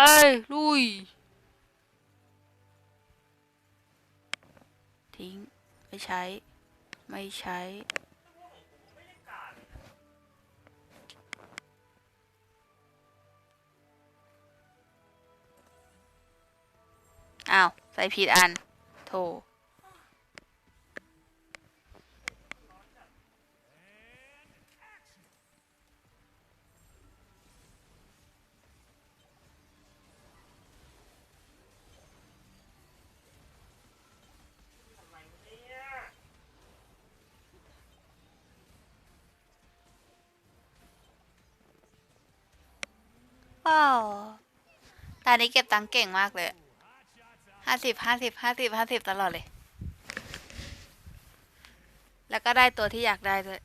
ไปลุย ทิ้ง ไม่ใช้ ไม่ใช้ อ้าว ใส่ผิดอัน โถ ว้าวตอนนี้เก็บตังค์เก่งมากเลยห้าสิบห้าสิบห้าสิบห้าสิบตลอดเลย แล้วก็ได้ตัวที่อยากได้ด้วย